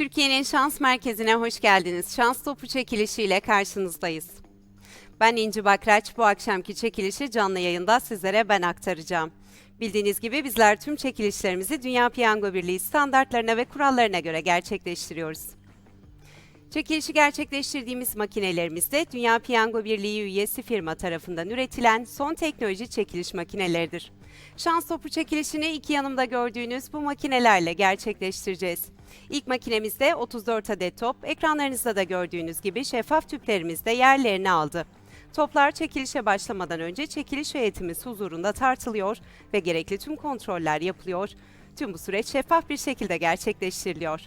Türkiye'nin şans merkezine hoş geldiniz. Şans topu çekilişiyle karşınızdayız. Ben İnci Bakraç. Bu akşamki çekilişi canlı yayında sizlere ben aktaracağım. Bildiğiniz gibi bizler tüm çekilişlerimizi Dünya Piyango Birliği standartlarına ve kurallarına göre gerçekleştiriyoruz. Çekilişi gerçekleştirdiğimiz makinelerimizde Dünya Piyango Birliği üyesi firma tarafından üretilen son teknoloji çekiliş makineleridir. Şans topu çekilişini iki yanımda gördüğünüz bu makinelerle gerçekleştireceğiz. İlk makinemizde 34 adet top, ekranlarınızda da gördüğünüz gibi şeffaf tüplerimizde yerlerini aldı. Toplar çekilişe başlamadan önce çekiliş heyetimiz huzurunda tartılıyor ve gerekli tüm kontroller yapılıyor. Tüm bu süreç şeffaf bir şekilde gerçekleştiriliyor.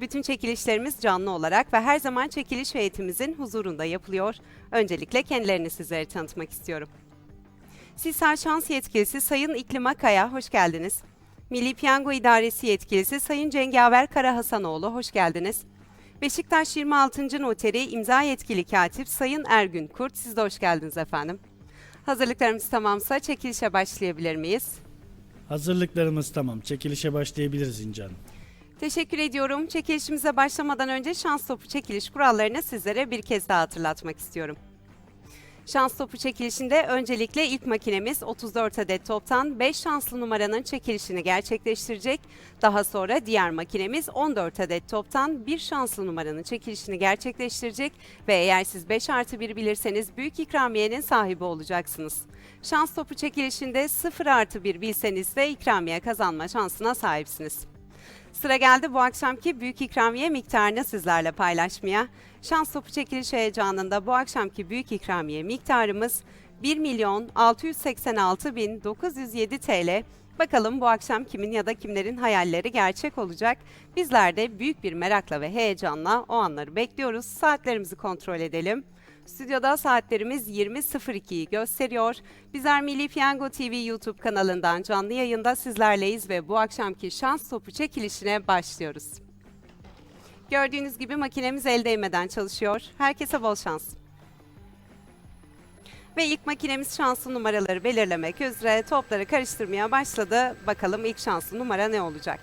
Bütün çekilişlerimiz canlı olarak ve her zaman çekiliş heyetimizin huzurunda yapılıyor. Öncelikle kendilerini sizlere tanıtmak istiyorum. Sisal Şans Yetkilisi Sayın İklim Akaya, hoş geldiniz. Milli Piyango İdaresi Yetkilisi Sayın Cengaver Kara Hasanoğlu, hoş geldiniz. Beşiktaş 26. Noteri İmza Yetkili Katip Sayın Ergün Kurt, siz de hoş geldiniz efendim. Hazırlıklarımız tamamsa çekilişe başlayabilir miyiz? Hazırlıklarımız tamam. Çekilişe başlayabiliriz İnce Hanım. Teşekkür ediyorum. Çekilişimize başlamadan önce şans topu çekiliş kurallarını sizlere bir kez daha hatırlatmak istiyorum. Şans topu çekilişinde öncelikle ilk makinemiz 34 adet toptan 5 şanslı numaranın çekilişini gerçekleştirecek. Daha sonra diğer makinemiz 14 adet toptan 1 şanslı numaranın çekilişini gerçekleştirecek ve eğer siz 5 artı 1 bilirseniz büyük ikramiyenin sahibi olacaksınız. Şans topu çekilişinde 0 artı 1 bilseniz de ikramiye kazanma şansına sahipsiniz. Sıra geldi bu akşamki büyük ikramiye miktarını sizlerle paylaşmaya. Şans topu çekiliş heyecanında bu akşamki büyük ikramiye miktarımız 1 milyon 686 bin 907 TL. Bakalım bu akşam kimin ya da kimlerin hayalleri gerçek olacak. Bizler de büyük bir merakla ve heyecanla o anları bekliyoruz. Saatlerimizi kontrol edelim. Stüdyoda saatlerimiz 20.02'yi gösteriyor. Bizler Milli Piyango TV YouTube kanalından canlı yayında sizlerleyiz ve bu akşamki şans topu çekilişine başlıyoruz. Gördüğünüz gibi makinemiz el değmeden çalışıyor. Herkese bol şans. Ve ilk makinemiz şanslı numaraları belirlemek üzere topları karıştırmaya başladı. Bakalım ilk şanslı numara ne olacak?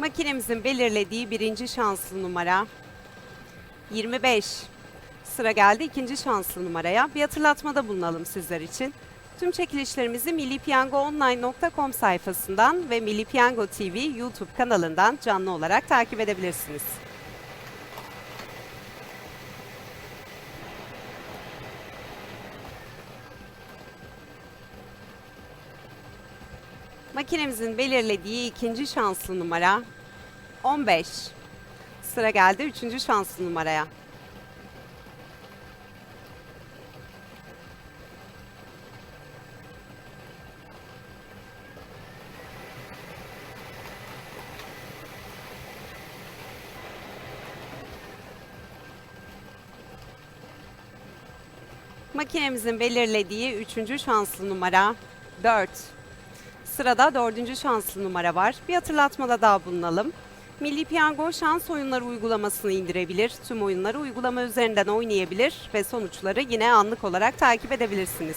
Makinemizin belirlediği birinci şanslı numara 25. Sıra geldi ikinci şanslı numaraya. Bir hatırlatmada bulunalım sizler için. Tüm çekilişlerimizi millipiyangoonline.com sayfasından ve Milli Piyango TV YouTube kanalından canlı olarak takip edebilirsiniz. Makinemizin belirlediği ikinci şanslı numara 15. Sıra geldi üçüncü şanslı numaraya. Makinemizin belirlediği üçüncü şanslı numara 4. Sırada dördüncü şanslı numara var. Bir hatırlatmada daha bulunalım. Milli Piyango şans oyunları uygulamasını indirebilir. Tüm oyunları uygulama üzerinden oynayabilir ve sonuçları yine anlık olarak takip edebilirsiniz.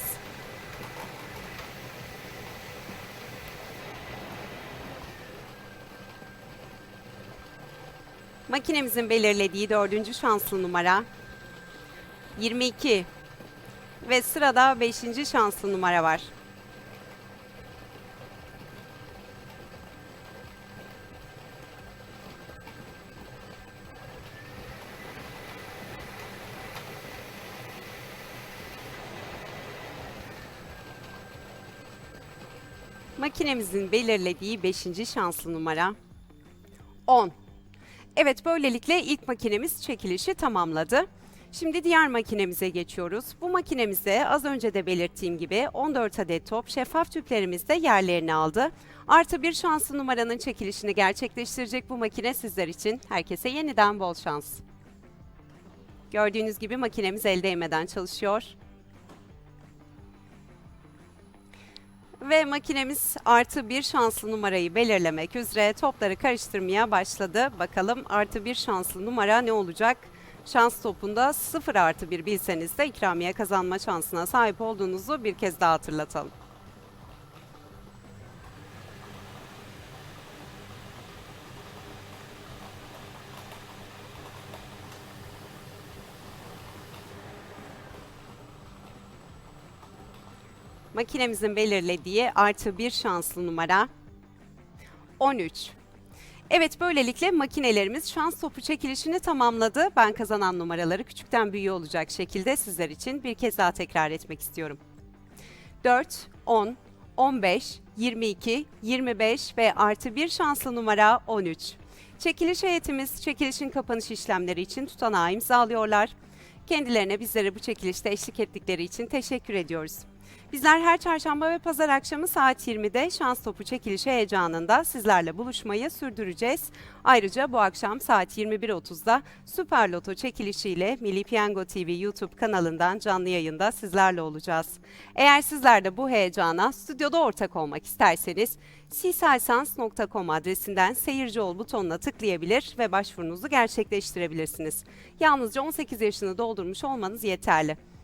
Makinemizin belirlediği dördüncü şanslı numara 22 ve sırada beşinci şanslı numara var. Makinemizin belirlediği 5. şanslı numara 10. Evet böylelikle ilk makinemiz çekilişi tamamladı. Şimdi diğer makinemize geçiyoruz. Bu makinemize az önce de belirttiğim gibi 14 adet top şeffaf tüplerimiz de yerlerini aldı. Artı bir şanslı numaranın çekilişini gerçekleştirecek bu makine sizler için. Herkese yeniden bol şans. Gördüğünüz gibi makinemiz el değmeden çalışıyor. Ve makinemiz artı bir şanslı numarayı belirlemek üzere topları karıştırmaya başladı. Bakalım artı bir şanslı numara ne olacak? Şans topunda 0 artı 1 bilseniz de ikramiye kazanma şansına sahip olduğunuzu bir kez daha hatırlatalım. Makinemizin belirlediği artı bir şanslı numara 13. Evet böylelikle makinelerimiz şans topu çekilişini tamamladı. Ben kazanan numaraları küçükten büyüğe olacak şekilde sizler için bir kez daha tekrar etmek istiyorum. 4, 10, 15, 22, 25 ve artı bir şanslı numara 13. Çekiliş heyetimiz çekilişin kapanış işlemleri için tutanağı imzalıyorlar. Kendilerine bizlere bu çekilişte eşlik ettikleri için teşekkür ediyoruz. Bizler her çarşamba ve pazar akşamı saat 20'de şans topu çekilişi heyecanında sizlerle buluşmayı sürdüreceğiz. Ayrıca bu akşam saat 21.30'da Süper Loto çekilişiyle Milli Piyango TV YouTube kanalından canlı yayında sizlerle olacağız. Eğer sizler de bu heyecana stüdyoda ortak olmak isterseniz sisaysans.com adresinden seyirci ol butonuna tıklayabilir ve başvurunuzu gerçekleştirebilirsiniz. Yalnızca 18 yaşını doldurmuş olmanız yeterli.